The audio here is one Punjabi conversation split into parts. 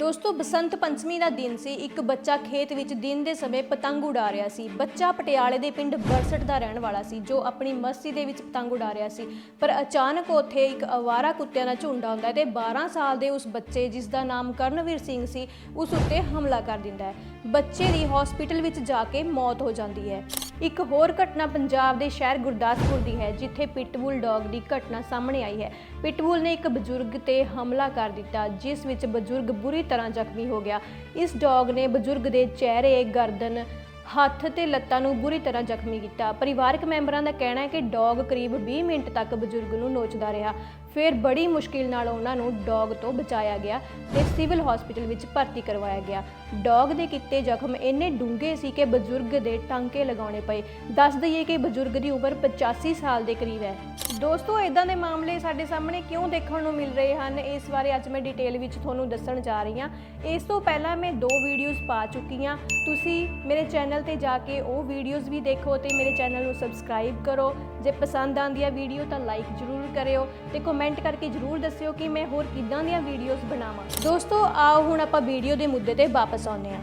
ਦੋਸਤੋ, ਬਸੰਤ ਪੰਚਮੀ ਦਾ ਦਿਨ ਸੀ। ਇੱਕ ਬੱਚਾ ਖੇਤ ਵਿੱਚ ਦਿਨ ਦੇ ਸਮੇਂ ਪਤੰਗ ਉਡਾ ਰਿਹਾ ਸੀ। ਬੱਚਾ ਪਟਿਆਲੇ ਦੇ ਪਿੰਡ ਬਰਸਟ ਦਾ ਰਹਿਣ ਵਾਲਾ ਸੀ, ਜੋ ਆਪਣੀ ਮਸਤੀ ਦੇ ਵਿੱਚ ਪਤੰਗ ਉਡਾ ਰਿਹਾ ਸੀ। ਪਰ ਅਚਾਨਕ ਉੱਥੇ ਇੱਕ ਅਵਾਰਾ ਕੁੱਤਿਆਂ ਦਾ ਝੁੰਡ ਆਉਂਦਾ ਹੈ ਤੇ 12 ਸਾਲ ਦੇ ਉਸ ਬੱਚੇ, ਜਿਸ ਦਾ ਨਾਮ ਕਰਨਵੀਰ ਸਿੰਘ ਸੀ, ਉਸ ਉੱਤੇ ਹਮਲਾ ਕਰ ਦਿੰਦਾ ਹੈ। ਬੱਚੇ ਦੀ ਹਸਪੀਟਲ ਵਿੱਚ ਜਾ ਕੇ ਮੌਤ ਹੋ ਜਾਂਦੀ ਹੈ। ਇੱਕ ਹੋਰ ਘਟਨਾ ਪੰਜਾਬ ਦੇ ਸ਼ਹਿਰ ਗੁਰਦਾਸਪੁਰ ਦੀ ਹੈ, ਜਿੱਥੇ ਪਿਟਬੁਲ ਡੌਗ ਦੀ ਘਟਨਾ ਸਾਹਮਣੇ ਆਈ ਹੈ। ਪਿਟਬੁਲ ਨੇ ਇੱਕ ਬਜ਼ੁਰਗ ਤੇ ਹਮਲਾ ਕਰ ਦਿੱਤਾ, ਜਿਸ ਵਿੱਚ ਬਜ਼ੁਰਗ ਬੁਰੀ ਤਰ੍ਹਾਂ ਜ਼ਖਮੀ ਹੋ ਗਿਆ। ਇਸ ਡੌਗ ਨੇ ਬਜ਼ੁਰਗ ਦੇ ਚਿਹਰੇ, ਗਰਦਨ, ਹੱਥ ਤੇ ਲੱਤਾਂ ਨੂੰ ਬੁਰੀ ਤਰ੍ਹਾਂ ਜ਼ਖਮੀ ਕੀਤਾ। ਪਰਿਵਾਰਕ ਮੈਂਬਰਾਂ ਦਾ ਕਹਿਣਾ ਹੈ ਕਿ ਡੌਗ ਕਰੀਬ 20 ਮਿੰਟ ਤੱਕ ਬਜ਼ੁਰਗ ਨੂੰ ਨੋਚਦਾ ਰਿਹਾ। ਫਿਰ ਬੜੀ ਮੁਸ਼ਕਿਲ ਨਾਲ ਉਹਨਾਂ ਨੂੰ ਡੌਗ ਤੋਂ ਬਚਾਇਆ ਗਿਆ ਤੇ ਸਿਵਲ ਹਸਪੀਟਲ ਵਿੱਚ ਭਰਤੀ ਕਰਵਾਇਆ ਗਿਆ। ਡੌਗ ਦੇ ਕੀਤੇ ਜ਼ਖਮ ਇੰਨੇ ਡੂੰਘੇ ਸੀ ਕਿ ਬਜ਼ੁਰਗ ਦੇ ਟਾਂਕੇ ਲਗਾਉਣੇ ਪਏ। ਦੱਸ ਦਈਏ ਕਿ ਬਜ਼ੁਰਗ ਦੀ ਉਮਰ 85 ਸਾਲ ਦੇ ਕਰੀਬ ਹੈ। ਦੋਸਤੋ ਇਦਾਂ ਦੇ ਮਾਮਲੇ ਸਾਡੇ ਸਾਹਮਣੇ ਕਿਉਂ ਦੇਖਣ ਨੂੰ ਮਿਲ ਰਹੇ ਹਨ? ਇਸ ਬਾਰੇ ਅੱਜ ਮੈਂ ਡਿਟੇਲ ਵਿੱਚ ਤੁਹਾਨੂੰ ਦੱਸਣ ਜਾ ਰਹੀ ਹਾਂ। ਇਸ ਤੋਂ ਪਹਿਲਾਂ ਮੈਂ ਦੋ ਵੀਡੀਓਜ਼ ਪਾ ਚੁੱਕੀ ਹਾਂ। ਤੁਸੀਂ ਮੇਰੇ ਚੈਨਲ ਤੇ ਜਾ ਕੇ ਉਹ ਵੀਡੀਓਜ਼ ਵੀ ਦੇਖੋ ਤੇ ਮੇਰੇ ਚੈਨਲ ਨੂੰ ਸਬਸਕ੍ਰਾਈਬ ਕਰੋ। ਜੇ ਪਸੰਦ ਆਂਦੀ ਆ ਵੀਡੀਓ ਤਾਂ ਲਾਈਕ ਜ਼ਰੂਰ ਕਰਿਓ ਤੇ ਕਮੈਂਟ ਕਰਕੇ ਜ਼ਰੂਰ ਦੱਸਿਓ ਕਿ ਮੈਂ ਹੋਰ ਕਿੱਦਾਂ ਦੀਆਂ ਵੀਡੀਓਜ਼ ਬਣਾਵਾਂ। ਦੋਸਤੋ, ਆਓ ਹੁਣ ਆਪਾਂ ਵੀਡੀਓ ਦੇ ਮੁੱਦੇ ਤੇ ਵਾਪਸ ਆਉਂਦੇ ਹਾਂ।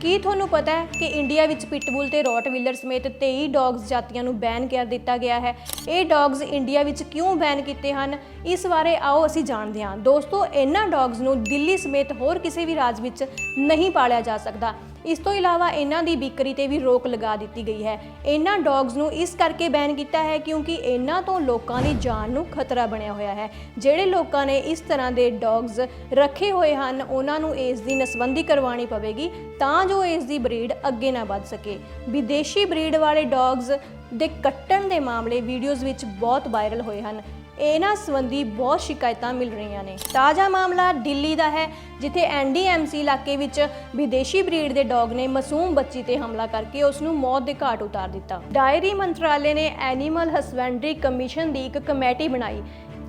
ਕੀ ਤੁਹਾਨੂੰ ਪਤਾ ਹੈ ਕਿ ਇੰਡੀਆ ਵਿੱਚ ਪਿਟਬੁਲ ਤੇ ਰੋਟਵੀਲਰ ਸਮੇਤ 23 ਡੌਗਸ ਜਾਤੀਆਂ ਨੂੰ ਬੈਨ ਕਰ ਦਿੱਤਾ ਗਿਆ ਹੈ? ਇਹ ਡੌਗਸ ਇੰਡੀਆ ਵਿੱਚ ਕਿਉਂ ਬੈਨ ਕੀਤੇ ਹਨ? ਇਸ ਬਾਰੇ ਆਓ ਅਸੀਂ ਜਾਣਦੇ ਹਾਂ। ਦੋਸਤੋ, ਇਹਨਾਂ ਡੌਗਸ ਨੂੰ ਦਿੱਲੀ ਸਮੇਤ ਹੋਰ ਕਿਸੇ ਵੀ ਰਾਜ ਵਿੱਚ ਨਹੀਂ ਪਾਲਿਆ ਜਾ ਸਕਦਾ। ਇਸ ਤੋਂ ਇਲਾਵਾ ਇਹਨਾਂ ਦੀ ਵਿਕਰੀ ਤੇ ਵੀ ਰੋਕ ਲਗਾ ਦਿੱਤੀ ਗਈ ਹੈ। ਇਹਨਾਂ ਡੌਗਸ ਨੂੰ ਇਸ ਕਰਕੇ ਬੈਨ ਕੀਤਾ ਹੈ ਕਿਉਂਕਿ ਇਹਨਾਂ ਤੋਂ ਲੋਕਾਂ ਦੀ ਜਾਨ ਨੂੰ ਖਤਰਾ ਬਣਿਆ ਹੋਇਆ ਹੈ। ਜਿਹੜੇ ਲੋਕਾਂ ਨੇ ਇਸ ਤਰ੍ਹਾਂ ਦੇ ਡੌਗਸ ਰੱਖੇ ਹੋਏ ਹਨ, ਉਹਨਾਂ ਨੂੰ ਇਸ ਦੀ ਨਸਬੰਦੀ ਕਰਵਾਉਣੀ ਪਵੇਗੀ ਤਾਂ ਜੋ ਇਸ ਦੀ ਬਰੀਡ ਅੱਗੇ ਨਾ ਵੱਧ ਸਕੇ। ਵਿਦੇਸ਼ੀ ਬਰੀਡ ਵਾਲੇ ਡੌਗਸ ਦੇ ਕੱਟਣ ਦੇ ਮਾਮਲੇ ਵੀਡੀਓਜ਼ ਵਿੱਚ ਬਹੁਤ ਵਾਇਰਲ ਹੋਏ ਹਨ। ਇਹਨਾਂ ਸੰਬੰਧੀ ਬਹੁਤ ਸ਼ਿਕਾਇਤਾਂ ਮਿਲ ਰਹੀਆਂ ਨੇ। ਤਾਜ਼ਾ ਮਾਮਲਾ ਦਿੱਲੀ ਦਾ ਹੈ, ਜਿੱਥੇ ਐਨਡੀਐਮਸੀ ਇਲਾਕੇ ਵਿੱਚ ਵਿਦੇਸ਼ੀ ਬਰੀਡ ਦੇ ਡੌਗ ਨੇ ਮਾਸੂਮ ਬੱਚੀ ਤੇ ਹਮਲਾ ਕਰਕੇ ਉਸ ਨੂੰ ਮੌਤ ਦੇ ਘਾਟ ਉਤਾਰ ਦਿੱਤਾ। ਡਾਇਰੀ ਮੰਤਰਾਲੇ ਨੇ ਐਨੀਮਲ ਹਸਬੈਂਡਰੀ ਕਮਿਸ਼ਨ ਦੀ ਇੱਕ ਕਮੇਟੀ ਬਣਾਈ।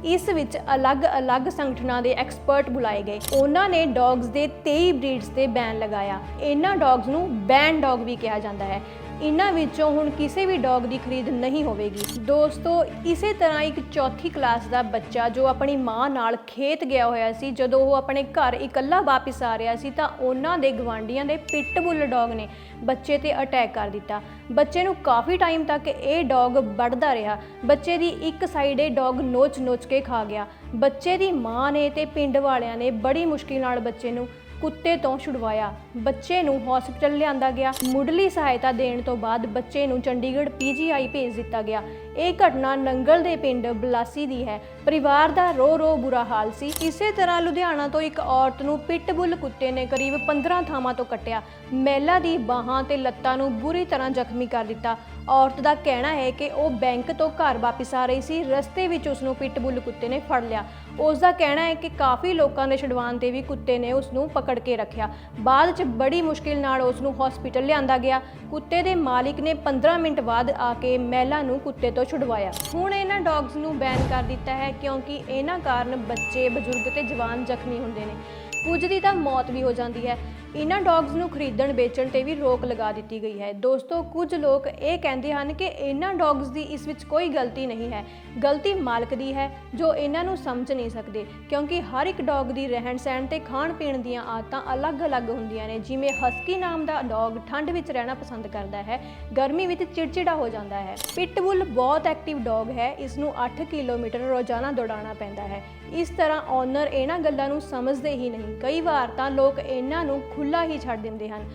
ਇਸ ਵਿੱਚ ਅਲੱਗ-ਅਲੱਗ ਸੰਗਠਨਾਂ ਦੇ ਐਕਸਪਰਟ ਬੁਲਾਏ ਗਏ। ਉਹਨਾਂ ਨੇ ਡੌਗਸ ਦੇ 23 ਬਰੀਡਸ ਤੇ ਬੈਨ ਲਗਾਇਆ। ਇਹਨਾਂ ਡੌਗਸ ਨੂੰ ਬੈਨ ਡੌਗ ਵੀ ਕਿਹਾ ਜਾਂਦਾ ਹੈ। ਇਹਨਾਂ ਵਿੱਚੋਂ ਹੁਣ ਕਿਸੇ ਵੀ ਡੌਗ ਦੀ ਖਰੀਦ ਨਹੀਂ ਹੋਵੇਗੀ। ਦੋਸਤੋ, ਇਸੇ ਤਰ੍ਹਾਂ ਇੱਕ ਚੌਥੀ ਕਲਾਸ ਦਾ ਬੱਚਾ ਜੋ ਆਪਣੀ ਮਾਂ ਨਾਲ ਖੇਤ ਗਿਆ ਹੋਇਆ ਸੀ, ਜਦੋਂ ਉਹ ਆਪਣੇ ਘਰ ਇਕੱਲਾ ਵਾਪਸ ਆ ਰਿਹਾ ਸੀ, ਤਾਂ ਉਹਨਾਂ ਦੇ ਗਵਾਂਡੀਆਂ ਦੇ ਪਿਟਬੁਲ ਡੌਗ ਨੇ ਬੱਚੇ ਤੇ ਅਟੈਕ ਕਰ ਦਿੱਤਾ। ਬੱਚੇ ਨੂੰ ਕਾਫੀ ਟਾਈਮ ਤੱਕ ਇਹ ਡੌਗ ਵੱਢਦਾ ਰਿਹਾ। ਬੱਚੇ ਦੀ ਇੱਕ ਸਾਈਡ ਇਹ ਡੌਗ ਨੋਚ-ਨੋਚ ਕੇ ਖਾ ਗਿਆ। ਬੱਚੇ ਦੀ ਮਾਂ ਨੇ ਤੇ ਪਿੰਡ ਵਾਲਿਆਂ ਨੇ ਬੜੀ ਮੁਸ਼ਕਿਲ ਨਾਲ ਬੱਚੇ ਨੂੰ ਕੁੱਤੇ ਤੋਂ ਛੁਡਵਾਇਆ। ਬੱਚੇ ਨੂੰ ਹਸਪੀਟਲ ਲਿਆਂਦਾ ਗਿਆ। ਮੁੱਢਲੀ ਸਹਾਇਤਾ ਦੇਣ ਤੋਂ ਬਾਅਦ ਬੱਚੇ ਨੂੰ ਚੰਡੀਗੜ੍ਹ ਪੀਜੀਆਈ ਭੇਜ ਦਿੱਤਾ ਗਿਆ। ਇਹ ਘਟਨਾ ਨੰਗਲ ਦੇ ਪਿੰਡ ਬਲਾਸੀ ਦੀ ਹੈ। ਪਰਿਵਾਰ ਦਾ ਰੋ ਰੋ ਬੁਰਾ ਹਾਲ ਸੀ। ਇਸੇ ਤਰ੍ਹਾਂ ਲੁਧਿਆਣਾ ਤੋਂ ਇੱਕ ਔਰਤ ਨੂੰ ਪਿਟਬੁਲ ਕੁੱਤੇ ਨੇ ਕਰੀਬ 15 ਥਾਵਾਂ ਤੋਂ ਕੱਟਿਆ। ਮਹਿਲਾ ਦੀ ਬਾਹਾਂ ਤੇ ਲੱਤਾਂ ਨੂੰ ਬੁਰੀ ਤਰ੍ਹਾਂ ਜ਼ਖਮੀ ਕਰ ਦਿੱਤਾ। ਔਰਤ ਦਾ ਕਹਿਣਾ ਹੈ ਕਿ ਉਹ ਬੈਂਕ ਤੋਂ ਘਰ ਵਾਪਸ ਆ ਰਹੀ ਸੀ, ਰਸਤੇ ਵਿੱਚ ਉਸ ਨੂੰ ਪਿਟਬੁਲ ਕੁੱਤੇ ਨੇ ਫੜ ਲਿਆ। ਉਸ ਦਾ ਕਹਿਣਾ ਹੈ ਕਿ ਕਾਫੀ ਲੋਕਾਂ ਦੇ ਛਡਵਾਉਣ ਤੇ ਵੀ ਕੁੱਤੇ ਨੇ ਉਸ ਨੂੰ ਪਕੜ ਕੇ ਰੱਖਿਆ। ਬਾਅਦ 'ਚ ਬੜੀ ਮੁਸ਼ਕਿਲ ਨਾਲ ਉਸ ਨੂੰ ਹਸਪੀਟਲ ਲਿਆਂਦਾ ਗਿਆ। ਕੁੱਤੇ ਦੇ ਮਾਲਿਕ ਨੇ 15 ਮਿੰਟ ਬਾਅਦ ਆ ਕੇ ਮਹਿਲਾ ਨੂੰ ਕੁੱਤੇ ਤੋਂ ਛੁਡਵਾਇਆ। ਹੁਣ ਇਹਨਾਂ ਡੌਗਸ ਨੂੰ ਬੈਨ ਕਰ ਦਿੱਤਾ ਹੈ ਕਿਉਂਕਿ ਇਹਨਾਂ ਕਾਰਨ ਬੱਚੇ, ਬਜ਼ੁਰਗ ਤੇ ਜਵਾਨ ਜ਼ਖਮੀ ਹੁੰਦੇ ਨੇ। ਕੁਝ ਦੀ ਤਾਂ ਮੌਤ ਵੀ ਹੋ ਜਾਂਦੀ ਹੈ। ਇਹਨਾਂ ਡੌਗਸ ਨੂੰ ਖਰੀਦਣ, ਵੇਚਣ ਤੇ ਵੀ ਰੋਕ ਲਗਾ ਦਿੱਤੀ ਗਈ ਹੈ। ਦੋਸਤੋ, ਕੁਝ ਲੋਕ ਇਹ ਕਹਿੰਦੇ ਹਨ ਕਿ ਇਹਨਾਂ ਡੌਗਸ ਦੀ ਇਸ ਵਿੱਚ ਕੋਈ ਗਲਤੀ ਨਹੀਂ ਹੈ। ਗਲਤੀ ਮਾਲਕ ਦੀ ਹੈ, ਜੋ ਇਹਨਾਂ ਨੂੰ ਸਮਝ ਨਹੀਂ ਸਕਦੇ। ਕਿਉਂਕਿ ਹਰ ਇੱਕ ਡੌਗ ਦੀ ਰਹਿਣ ਸਹਿਣ ਤੇ ਖਾਣ ਪੀਣ ਦੀਆਂ ਆਦਤਾਂ ਅਲੱਗ-ਅਲੱਗ ਹੁੰਦੀਆਂ ਨੇ। ਜਿਵੇਂ ਹਸਕੀ ਨਾਮ ਦਾ ਡੌਗ ਠੰਡ ਵਿੱਚ ਰਹਿਣਾ ਪਸੰਦ ਕਰਦਾ ਹੈ, ਗਰਮੀ ਵਿੱਚ ਚਿੜਚਿੜਾ ਹੋ ਜਾਂਦਾ ਹੈ। ਪਿਟਬੁਲ ਬਹੁਤ ਐਕਟਿਵ ਡੌਗ ਹੈ, ਇਸ ਨੂੰ 8 ਕਿਲੋਮੀਟਰ ਰੋਜ਼ਾਨਾ ਦੌੜਾਉਣਾ ਪੈਂਦਾ ਹੈ। ਇਸ ਤਰ੍ਹਾਂ ਓਨਰ ਇਹਨਾਂ ਗੱਲਾਂ ਨੂੰ ਸਮਝਦੇ ਹੀ ਨਹੀਂ। ਕਈ ਵਾਰ ਤਾਂ ਲੋਕ ਇਹਨਾਂ ਨੂੰ ਖੁੱਲਾ ਹੀ ਛੱਡ ਦਿੰਦੇ ਹਨ।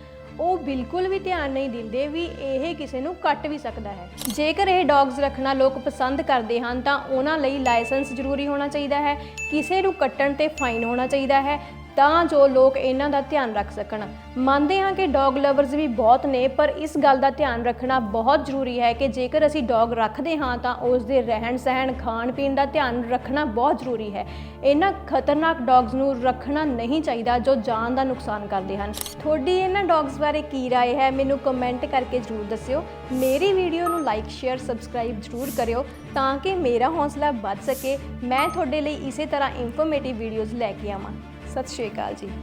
ਉਹ ਬਿਲਕੁਲ ਵੀ ਧਿਆਨ ਨਹੀਂ ਦਿੰਦੇ ਵੀ ਇਹ ਕਿਸੇ ਨੂੰ ਕੱਟ ਵੀ ਸਕਦਾ ਹੈ। ਜੇਕਰ ਇਹ ਡੌਗਸ ਰੱਖਣਾ ਲੋਕ ਪਸੰਦ ਕਰਦੇ ਹਨ ਤਾਂ ਉਹਨਾਂ ਲਈ ਲਾਇਸੈਂਸ ਜ਼ਰੂਰੀ ਹੋਣਾ ਚਾਹੀਦਾ ਹੈ, ਕਿਸੇ ਨੂੰ ਕੱਟਣ ਤੇ ਫਾਈਨ ਹੋਣਾ ਚਾਹੀਦਾ ਹੈ ਤਾਂ ਜੋ ਲੋਕ ਇਹਨਾਂ ਦਾ ਧਿਆਨ ਰੱਖ ਸਕਣ ਮੰਨਦੇ ਹਾਂ ਕਿ ਡੌਗ ਲਵਰਸ ਵੀ ਬਹੁਤ ਨੇ ਪਰ ਇਸ ਗੱਲ ਦਾ ਧਿਆਨ ਰੱਖਣਾ ਬਹੁਤ ਜ਼ਰੂਰੀ ਹੈ ਕਿ ਜੇਕਰ ਅਸੀਂ ਡੌਗ ਰੱਖਦੇ ਹਾਂ ਤਾਂ ਉਸ ਦੇ ਰਹਿਣ ਸਹਿਣ ਖਾਣ ਪੀਣ ਦਾ ਧਿਆਨ ਰੱਖਣਾ ਬਹੁਤ ਜ਼ਰੂਰੀ ਹੈ ਇਹਨਾਂ ਖਤਰਨਾਕ ਡੌਗਸ ਨੂੰ ਰੱਖਣਾ ਨਹੀਂ ਚਾਹੀਦਾ ਜੋ ਜਾਨ ਦਾ ਨੁਕਸਾਨ ਕਰਦੇ ਹਨ ਤੁਹਾਡੀ ਇਹਨਾਂ ਡੌਗਸ ਬਾਰੇ ਕੀ رائے ਹੈ ਮੈਨੂੰ ਕਮੈਂਟ ਕਰਕੇ ਜ਼ਰੂਰ ਦੱਸਿਓ ਮੇਰੀ ਵੀਡੀਓ ਨੂੰ ਲਾਈਕ ਸ਼ੇਅਰ ਸਬਸਕ੍ਰਾਈਬ ਜ਼ਰੂਰ ਕਰਿਓ ਤਾਂ ਕਿ ਮੇਰਾ ਹੌਸਲਾ ਵੱਧ ਸਕੇ ਮੈਂ ਤੁਹਾਡੇ ਲਈ ਇਸੇ ਤਰ੍ਹਾਂ ਇਨਫੋਰਮੇਟਿਵ ਵੀਡੀਓਜ਼ ਲੈ ਕੇ ਆਵਾਂ ਸਤਿ ਸ਼੍ਰੀ ਅਕਾਲ ਜੀ।